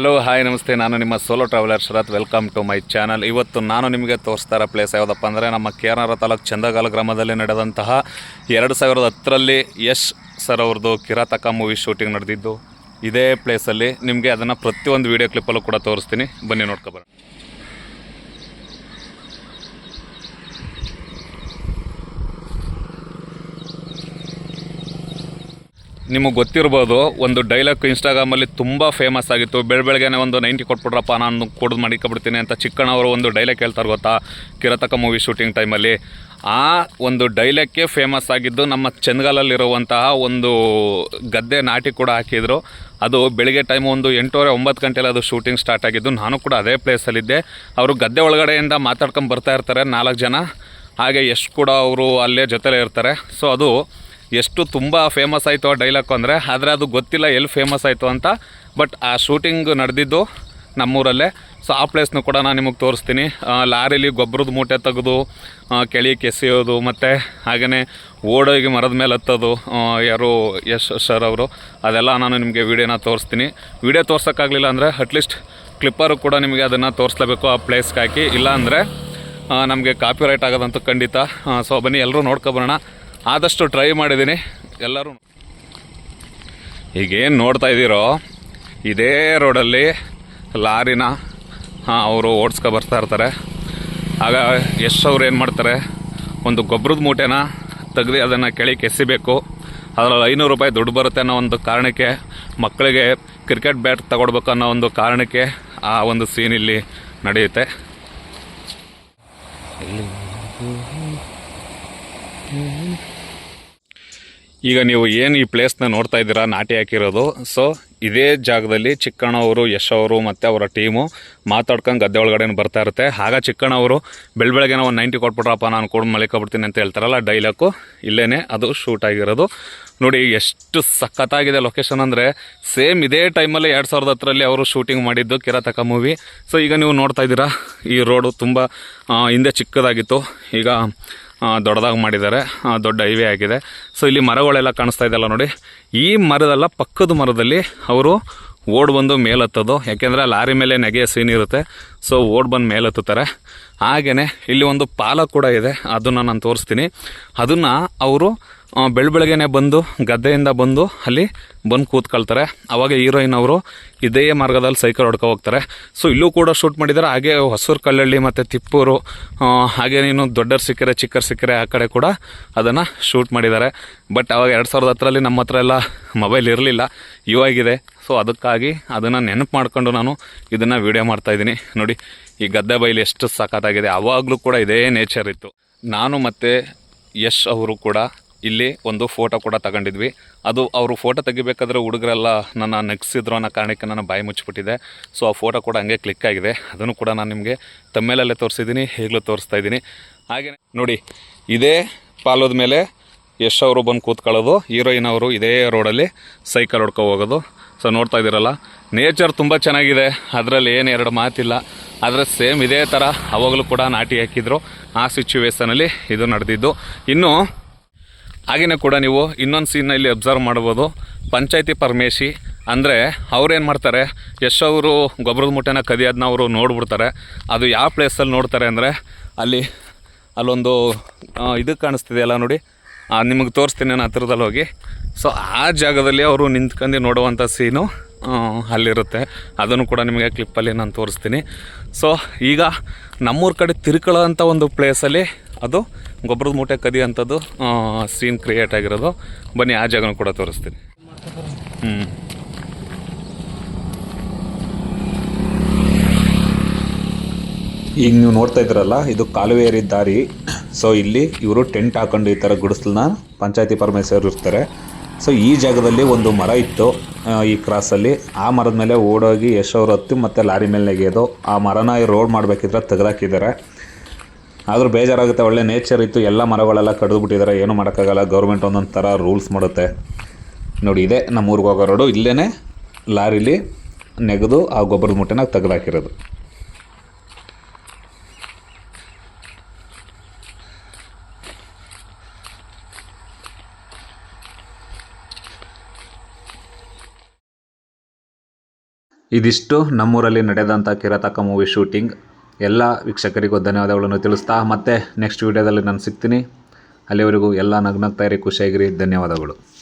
Hello hi ನಮಸ್ತೆ. ನಾನು ನಿಮ್ಮ solo traveller Sharath. Welcome to my channel ಇವತ್ತು ನಾನು ನಿಮಗೆ ತೋರಿಸ್ತಾ ಇರೋ ಪ್ಲೇಸ್ ಯಾವುದಪ್ಪ ಅಂದರೆ ನಮ್ಮ ಕೇರನಾರ ತಾಲೂಕು ಚಂದಗಾಲ ಗ್ರಾಮದಲ್ಲಿ ನಡೆದಂತಹ ಎರಡು ಸಾವಿರದ ಹತ್ತರಲ್ಲಿ ಯಶ್ ಸರ್ ಅವ್ರದ್ದು ಕಿರಾತಕ ಮೂವಿ ಶೂಟಿಂಗ್ ನಡೆದಿದ್ದು. ಇದೇ ಪ್ಲೇಸಲ್ಲಿ ನಿಮಗೆ ಅದನ್ನು ಪ್ರತಿಯೊಂದು ವೀಡಿಯೋ ಕ್ಲಿಪ್ಪಲ್ಲೂ ಕೂಡ ತೋರಿಸ್ತೀನಿ. ಬನ್ನಿ ನೋಡ್ಕೊಬರೋಣ ನಿಮಗೆ ಗೊತ್ತಿರ್ಬೋದು, ಒಂದು ಡೈಲಾಗ್ ಇನ್ಸ್ಟಾಗ್ರಾಮಲ್ಲಿ ತುಂಬ ಫೇಮಸ್ ಆಗಿತ್ತು. ಬೆಳ ಬೆಳಗ್ಗೆನೆ ಒಂದು ನೈಂಟಿ ಕೊಟ್ಬಿಟ್ರಪ್ಪ, ನಾನು ಕುಡ್ದು ಮಾಡಿಕೊಬಿಡ್ತೀನಿ ಅಂತ ಚಿಕ್ಕಣ್ಣ ಅವರು ಒಂದು ಡೈಲಾಗ್ ಹೇಳ್ತಾರೆ ಗೊತ್ತಾ, ಕಿರತಕ ಮೂವಿ ಶೂಟಿಂಗ್ ಟೈಮಲ್ಲಿ ಆ ಒಂದು ಡೈಲಾಗ್ಗೆ ಫೇಮಸ್ ಆಗಿದ್ದು ನಮ್ಮ ಚಂದಗಾಲಲ್ಲಿರುವಂತಹ ಒಂದು ಗದ್ದೆ ನಾಟಿ ಕೂಡ ಹಾಕಿದ್ರು. ಅದು ಬೆಳಿಗ್ಗೆ ಟೈಮ್ ಒಂದು ಎಂಟೂವರೆ ಒಂಬತ್ತು ಗಂಟೆಯಲ್ಲಿ ಅದು ಶೂಟಿಂಗ್ ಸ್ಟಾರ್ಟ್ ಆಗಿದ್ದು, ನಾನು ಕೂಡ ಅದೇ ಪ್ಲೇಸಲ್ಲಿದ್ದೆ ಅವರು ಗದ್ದೆ ಒಳಗಡೆಯಿಂದ ಮಾತಾಡ್ಕೊಂಡು ಬರ್ತಾ ಇರ್ತಾರೆ ನಾಲ್ಕು ಜನ. ಹಾಗೆ ಎಷ್ಟು ಕೂಡ ಅವರು ಅಲ್ಲೇ ಜೊತೆಲೇ ಇರ್ತಾರೆ. ಸೊ ಅದು ಎಷ್ಟು ತುಂಬ ಫೇಮಸ್ ಆಯಿತು ಆ ಡೈಲಾಗು ಅಂದರೆ ಆದರೆ ಅದು ಗೊತ್ತಿಲ್ಲ ಎಲ್ಲಿ ಫೇಮಸ್ ಆಯಿತು ಅಂತ. ಬಟ್ ಆ ಶೂಟಿಂಗ್ ನಡೆದಿದ್ದು ನಮ್ಮೂರಲ್ಲೇ. ಸೊ ಆ ಪ್ಲೇಸ್ನೂ ಕೂಡ ನಾನು ನಿಮಗೆ ತೋರಿಸ್ತೀನಿ. ಲಾರಿಲಿ ಗೊಬ್ಬರದ ಮೂಟೆ ತೆಗೆದು ಕೆಳಿ ಕೆಸೆಯೋದು, ಮತ್ತು ಹಾಗೆಯೇ ಓಡೋಗಿ ಮರದ ಮೇಲೆ ಹತ್ತೋದು ಯಾರು ಯಶ್ ಸರ್ ಅವರು, ಅದೆಲ್ಲ ನಾನು ನಿಮಗೆ ವೀಡಿಯೋನ ತೋರಿಸ್ತೀನಿ. ವೀಡಿಯೋ ತೋರ್ಸೋಕ್ಕಾಗಲಿಲ್ಲ ಅಂದರೆ ಅಟ್ಲೀಸ್ಟ್ ಕ್ಲಿಪ್ಪರು ಕೂಡ ನಿಮಗೆ ಅದನ್ನು ತೋರಿಸ್ಲೇಬೇಕು ಆ ಪ್ಲೇಸ್ಗೆ ಹಾಕಿ. ಇಲ್ಲ ಅಂದರೆ ನಮಗೆ ಕಾಪಿರೈಟ್ ಆಗೋದಂತೂ ಖಂಡಿತ. ಸೊ ಬನ್ನಿ ಎಲ್ಲರೂ ನೋಡ್ಕೊಬರೋಣ ಆದಷ್ಟು ಟ್ರೈ ಮಾಡಿದ್ದೀನಿ. ಎಲ್ಲರೂ ಈಗೇನು ನೋಡ್ತಾ ಇದ್ದೀರೋ, ಇದೇ ರೋಡಲ್ಲಿ ಲಾರಿನ ಅವರು ಓಡಿಸ್ಕೊ ಬರ್ತಾ ಇರ್ತಾರೆ. ಆಗ ಯಶ್ ಅವ್ರು ಏನು ಮಾಡ್ತಾರೆ, ಒಂದು ಗೊಬ್ಬರದ ಮೂಟೆನ ತೆಗೆದು ಅದನ್ನು ಕೆಳಗೆ ಎಸಿಬೇಕು. ಅದರಲ್ಲಿ ಐನೂರು ರೂಪಾಯಿ ದುಡ್ಡು ಬರುತ್ತೆ ಅನ್ನೋ ಒಂದು ಕಾರಣಕ್ಕೆ, ಮಕ್ಕಳಿಗೆ ಕ್ರಿಕೆಟ್ ಬ್ಯಾಟ್ ತಗೊಳ್ಬೇಕು ಅನ್ನೋ ಒಂದು ಕಾರಣಕ್ಕೆ ಆ ಒಂದು ಸೀನ್ ಇಲ್ಲಿ ನಡೆಯುತ್ತೆ. ಈಗ ನೀವು ಏನು ಈ ಪ್ಲೇಸ್ನ ನೋಡ್ತಾ ಇದ್ದೀರಾ? ನಾಟಿ ಹಾಕಿರೋದು. ಸೊ ಇದೇ ಜಾಗದಲ್ಲಿ ಚಿಕ್ಕಣ್ಣ ಅವರು, ಯಶ್ ಅವರು ಮತ್ತು ಅವರ ಟೀಮು ಮಾತಾಡ್ಕೊಂಡು ಗದ್ದೆ ಒಳಗಡೆ ಬರ್ತಾ ಇರುತ್ತೆ. ಆಗ ಚಿಕ್ಕಣ್ಣ ಅವರು ಬೆಳ ಬೆಳಗ್ಗೆನ ಒಂದು ನೈಂಟಿ ಕೊಟ್ಬಿಟ್ರಪ್ಪ, ನಾನು ಕೂಡ ಮಲಿಕೊಬಿಡ್ತೀನಿ ಅಂತ ಹೇಳ್ತಾರಲ್ಲ ಡೈಲಾಕು ಇಲ್ಲೇ ಅದು ಶೂಟ್ ಆಗಿರೋದು. ನೋಡಿ, ಎಷ್ಟು ಸಖತ್ತಾಗಿದೆ ಲೊಕೇಶನ್ ಅಂದರೆ ಸೇಮ್ ಇದೇ ಟೈಮಲ್ಲಿ ಎರಡು ಸಾವಿರದ ಹತ್ತರಲ್ಲಿ ಅವರು ಶೂಟಿಂಗ್ ಮಾಡಿದ್ದು ಕಿರಾತಕ ಮೂವಿ ಸೊ ಈಗ ನೀವು ನೋಡ್ತಾ ಇದ್ದೀರಾ, ಈ ರೋಡು ತುಂಬ ಹಿಂದೆ ಚಿಕ್ಕದಾಗಿತ್ತು. ಈಗ ದೊಡ್ಡದಾಗಿ ಮಾಡಿದ್ದಾರೆ. ದೊಡ್ಡ ಹೈವೇ ಆಗಿದೆ. ಸೊ ಇಲ್ಲಿ ಮರಗಳೆಲ್ಲ ಕಾಣಿಸ್ತಾ ಇದೆಯಲ್ಲ ನೋಡಿ. ಈ ಮರದಲ್ಲ ಪಕ್ಕದ ಮರದಲ್ಲಿ ಅವರು ಓಡ್ ಬಂದು ಮೇಲತ್ತೋದು, ಯಾಕೆಂದರೆ ಲಾರಿ ಮೇಲೆ ನೆಗೆಯ ಸೀನ್ ಇರುತ್ತೆ. ಸೊ ಓಡ್ ಬಂದು ಮೇಲತ್ತುತ್ತಾರೆ. ಹಾಗೆಯೇ ಇಲ್ಲಿ ಒಂದು ಪಾಲ ಕೂಡ ಇದೆ, ಅದನ್ನು ನಾನು ತೋರಿಸ್ತೀನಿ. ಅದನ್ನು ಅವರು ಬೆಳ ಬೆಳಗ್ಗೆನೆ ಬಂದು, ಗದ್ದೆಯಿಂದ ಬಂದು ಅಲ್ಲಿ ಬಂದು ಕೂತ್ಕೊಳ್ತಾರೆ. ಅವಾಗ ಹೀರೋಯಿನ್ ಅವರು ಇದೇ ಮಾರ್ಗದಲ್ಲಿ ಸೈಕಲ್ ಹೊಡ್ಕೊ ಹೋಗ್ತಾರೆ. ಸೊ ಇಲ್ಲೂ ಕೂಡ ಶೂಟ್ ಮಾಡಿದ್ದಾರೆ. ಹಾಗೆ ಹೊಸೂರು ಕಲ್ಲಳ್ಳಿ ಮತ್ತು ತಿಪ್ಪೂರು ಹಾಗೆ ನೀನು ದೊಡ್ಡರ್ ಸಿಕ್ಕರೆ ಚಿಕ್ಕರು ಸಿಕ್ಕರೆ ಆ ಕಡೆ ಕೂಡ ಅದನ್ನು ಶೂಟ್ ಮಾಡಿದ್ದಾರೆ. ಬಟ್ ಅವಾಗ ಎರಡು ಸಾವಿರದ ಹತ್ತರಲ್ಲಿ ನಮ್ಮ ಹತ್ರ ಎಲ್ಲ ಮೊಬೈಲ್ ಇರಲಿಲ್ಲ ಇವಾಗಿದೆ ಸೊ ಅದಕ್ಕಾಗಿ ಅದನ್ನು ನೆನಪು ಮಾಡ್ಕೊಂಡು ನಾನು ಇದನ್ನು ವೀಡಿಯೋ ಮಾಡ್ತಾಯಿದ್ದೀನಿ ನೋಡಿ, ಈ ಗದ್ದೆ ಬೈಲಿ ಎಷ್ಟು ಸಖತ್ತಾಗಿದೆ. ಆವಾಗಲೂ ಕೂಡ ಇದೇ ನೇಚರ್ ಇತ್ತು. ನಾನು ಮತ್ತು ಯಶ್ ಅವರು ಕೂಡ ಇಲ್ಲಿ ಒಂದು ಫೋಟೋ ಕೂಡ ತಗೊಂಡಿದ್ವಿ. ಅದು ಅವರು ಫೋಟೋ ತೆಗಿಬೇಕಾದ್ರೆ ಹುಡುಗರೆಲ್ಲ ನನ್ನ ನೆಗ್ಸಿದ್ರು ಅನ್ನೋ ಕಾರಣಕ್ಕೆ ನಾನು ಬಾಯಿ ಮುಚ್ಚಿಬಿಟ್ಟಿದೆ. ಸೊ ಆ ಫೋಟೋ ಕೂಡ ಹಂಗೆ ಕ್ಲಿಕ್ ಆಗಿದೆ. ಅದನ್ನು ಕೂಡ ನಾನು ನಿಮಗೆ ತಮ್ಮೇಲಲ್ಲೇ ತೋರಿಸಿದ್ದೀನಿ ಈಗಲೂ ತೋರಿಸ್ತಾ ಇದ್ದೀನಿ. ಹಾಗೆ ನೋಡಿ, ಇದೇ ಪಾಲೋದ ಮೇಲೆ ಯಶ್ ಅವರು ಬಂದು ಕೂತ್ಕೊಳ್ಳೋದು, ಹೀರೋಯಿನ್ ಅವರು ಇದೇ ರೋಡಲ್ಲಿ ಸೈಕಲ್ ಹೊಡ್ಕೊ ಹೋಗೋದು. ಸೊ ನೋಡ್ತಾ ಇದ್ದೀರಲ್ಲ ನೇಚರ್ ತುಂಬ ಚೆನ್ನಾಗಿದೆ. ಅದರಲ್ಲಿ ಏನು ಎರಡು ಮಾತಿಲ್ಲ. ಆದರೆ ಸೇಮ್ ಇದೇ ಥರ ಅವಾಗಲೂ ಕೂಡ ನಾಟಿ ಹಾಕಿದ್ರು. ಆ ಸಿಚುವೇಶನಲ್ಲಿ ಇದು ನಡೆದಿದ್ದು. ಇನ್ನು ಹಾಗೆಯೇ ಕೂಡ ನೀವು ಇನ್ನೊಂದು ಸೀನ್ ಇಲ್ಲಿ ಅಬ್ಸರ್ವ್ ಮಾಡ್ಬೋದು. ಪಂಚಾಯತಿ ಪರಮೇಶಿ, ಅಂದರೆ ಅವ್ರೇನು ಮಾಡ್ತಾರೆ ಅವರು ಗೊಬ್ಬರದ ಮುಟ್ಟೆನ ಕದಿಯೋದನ್ನ ಅವರು ನೋಡ್ಬಿಡ್ತಾರೆ. ಅದು ಯಾವ ಪ್ಲೇಸಲ್ಲಿ ನೋಡ್ತಾರೆ ಅಂದರೆ, ಅಲ್ಲಿ ಅಲ್ಲೊಂದು ಇದು ಕಾಣಿಸ್ತಿದೆಯಲ್ಲ ನೋಡಿ. ನಿಮಗೆ ತೋರಿಸ್ತೀನಿ ನಾನು ಹತ್ರದಲ್ಲಿ ಹೋಗಿ. ಸೊ ಆ ಜಾಗದಲ್ಲಿ ಅವರು ನಿಂತ್ಕೊಂಡು ನೋಡುವಂಥ ಸೀನು ಅಲ್ಲಿರುತ್ತೆ. ಅದನ್ನು ಕೂಡ ನಿಮಗೆ ಕ್ಲಿಪ್ಪಲ್ಲಿ ನಾನು ತೋರಿಸ್ತೀನಿ. ಸೊ ಈಗ ನಮ್ಮೂರ ಕಡೆ ತಿರ್ಕೊಳ್ಳೋ ಅಂಥ ಒಂದು ಪ್ಲೇಸಲ್ಲಿ ಅದು ಗೊಬ್ಬರದ ಮೂಟೆ ಕದಿಯೋಂಥದ್ದು ಸೀನ್ ಕ್ರಿಯೇಟ್ ಆಗಿರೋದು. ಬನ್ನಿ, ಆ ಜಾಗನೂ ಕೂಡ ತೋರಿಸ್ತೀನಿ. ಹ್ಞೂ ಈಗ ನೀವು ನೋಡ್ತಾ ಇದ್ರಲ್ಲ, ಇದು ಕಾಲುವೆ ದಾರಿ. ಸೊ ಇಲ್ಲಿ ಇವರು ಟೆಂಟ್ ಹಾಕೊಂಡು ಈ ಥರ ಗುಡಿಸ್ಲನ್ನ ಪಂಚಾಯತಿ ಪರಮೇಶ್ವರ್ ಇರ್ತಾರೆ. ಸೊ ಈ ಜಾಗದಲ್ಲಿ ಒಂದು ಮರ ಇತ್ತು. ಈ ಕ್ರಾಸಲ್ಲಿ ಆ ಮರದ ಮೇಲೆ ಓಡೋಗಿ ಯಶೋರು ಹತ್ತಿ ಮತ್ತು ಲಾರಿ ಮೇಲೆ ನೆಗೆಯೋದು ಆ ಮರನ ರೋಡ್ ಮಾಡಬೇಕಿದ್ರೆ ತೆಗೆದಾಕಿದ್ದಾರೆ. ಆದರೂ ಬೇಜಾರಾಗುತ್ತೆ. ಒಳ್ಳೆ ನೇಚರ್ ಇತ್ತು. ಎಲ್ಲ ಮರಗಳೆಲ್ಲ ಕಡಿದು ಬಿಟ್ಟಿದ್ದಾರೆ ಏನು ಮಾಡೋಕ್ಕಾಗಲ್ಲ. ಗೌರ್ಮೆಂಟ್ ಒಂದೊಂದು ಥರ ರೂಲ್ಸ್ ಮಾಡುತ್ತೆ. ನೋಡಿ, ಇದೆ ನಮ್ಮ ಊರಿಗೆ ಹೋಗೋ ರೋಡು ಇಲ್ಲೇ ಲಾರಿಲಿ ನೆಗೆದು ಆ ಗೊಬ್ಬರದ ಮುಟ್ಟೆನಾಗ ತೆಗೆದಾಕಿರೋದು. ಇದಿಷ್ಟು ನಮ್ಮೂರಲ್ಲಿ ನಡೆದಂಥ ಕಿರಾತಕ ಮೂವಿ ಶೂಟಿಂಗ್ ಎಲ್ಲ ವೀಕ್ಷಕರಿಗೂ ಧನ್ಯವಾದಗಳನ್ನು ತಿಳಿಸ್ತಾ ಮತ್ತೆ ನೆಕ್ಸ್ಟ್ ವಿಡಿಯೋದಲ್ಲಿ ನಾನು ಸಿಗ್ತೀನಿ. ಅಲ್ಲಿವರೆಗೂ ಎಲ್ಲ ನಗ್ನಗ್ತಾ ಇರಿ, ಖುಷಿಯಾಗಿರಿ. ಧನ್ಯವಾದಗಳು.